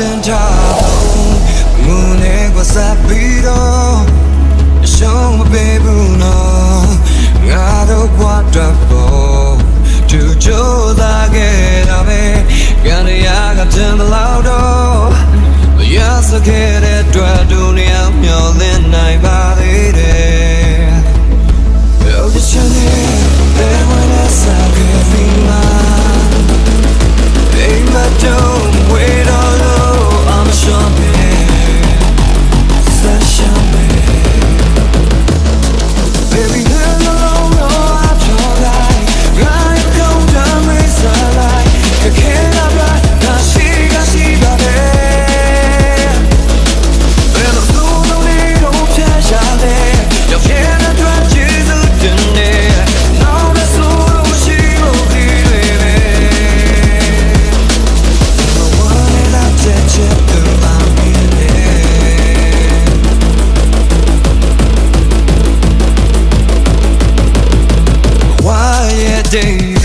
တင်ထားဖို့ငုံနေကစားပြီးတော့ရှုံးမပေးဘူးနော်ငါတို့ဘဝတော့ဖို့သူကြိုးစားခဲ့တာပဲကန်ရကတင်လာတော့ရစခဲ့တဲ့အတွက်ဒုနီယာမြ day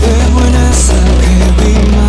Then when I saw, can we